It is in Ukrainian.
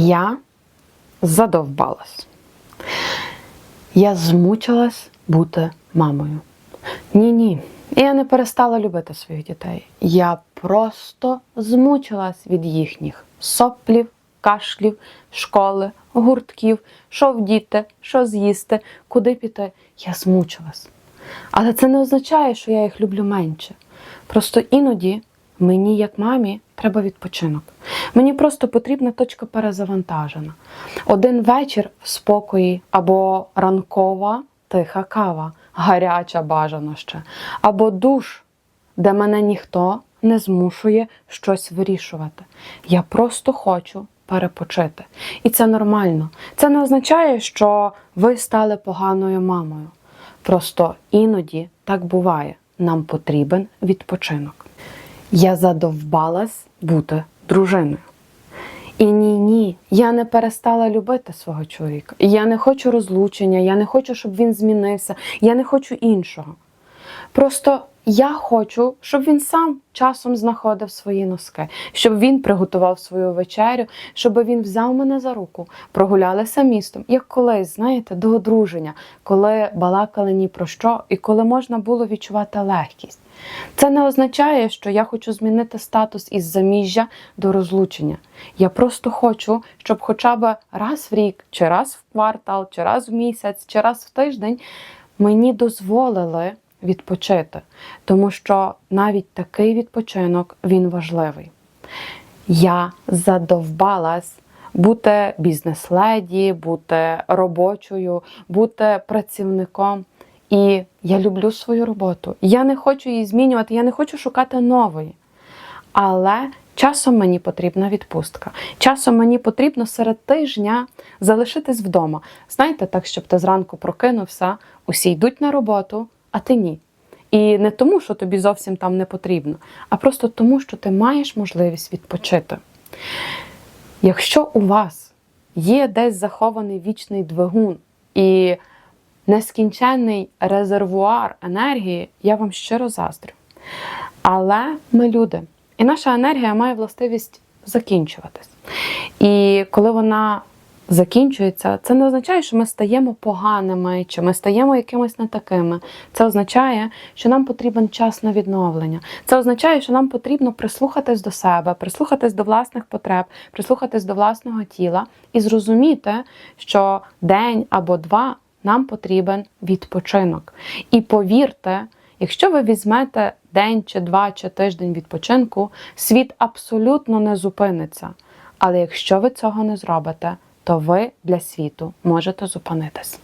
Я задовбалась. Я змучилась бути мамою. Ні, ні. Я не перестала любити своїх дітей. Я просто змучилась від їхніх соплів, кашлів, школи, гуртків, що вдіти, що з'їсти, куди піти. Я змучилась. Але це не означає, що я їх люблю менше. Просто іноді мені, як мамі, треба відпочинок. Мені просто потрібна точка перезавантажена. Один вечір в спокої або ранкова тиха кава, гаряча бажано ще, або душ, де мене ніхто не змушує щось вирішувати. Я просто хочу перепочити. І це нормально. Це не означає, що ви стали поганою мамою. Просто іноді так буває. Нам потрібен відпочинок. Я задовбалась бути дружиною. І ні, ні, я не перестала любити свого чоловіка. Я не хочу розлучення, я не хочу, щоб він змінився, я не хочу іншого. Просто я хочу, щоб він сам часом знаходив свої носки, щоб він приготував свою вечерю, щоб він взяв мене за руку, прогулялися містом, як колись, знаєте, до одруження, коли балакали ні про що, і коли можна було відчувати легкість. Це не означає, що я хочу змінити статус із заміжжя до розлучення. Я просто хочу, щоб хоча б раз в рік, чи раз в квартал, чи раз в місяць, чи раз в тиждень мені дозволили відпочити, тому що навіть такий відпочинок він важливий. Я задовбалась бути бізнес-леді, бути робочою, бути працівником. І я люблю свою роботу. Я не хочу її змінювати, я не хочу шукати нової. Але часом мені потрібна відпустка. Часом мені потрібно серед тижня залишитись вдома. Знаєте, так, щоб ти зранку прокинувся, усі йдуть на роботу, а ти ні. І не тому, що тобі зовсім там не потрібно, а просто тому, що ти маєш можливість відпочити. Якщо у вас є десь захований вічний двигун і нескінченний резервуар енергії, я вам щиро заздрю. Але ми люди, і наша енергія має властивість закінчуватись. І коли вона закінчується, це не означає, що ми стаємо поганими, чи ми стаємо якимось не такими. Це означає, що нам потрібен час на відновлення. Це означає, що нам потрібно прислухатись до себе, прислухатись до власних потреб, прислухатись до власного тіла і зрозуміти, що день або два нам потрібен відпочинок. І повірте, якщо ви візьмете день чи два чи тиждень відпочинку, світ абсолютно не зупиниться. Але якщо ви цього не зробите, то ви для світу можете зупинитись.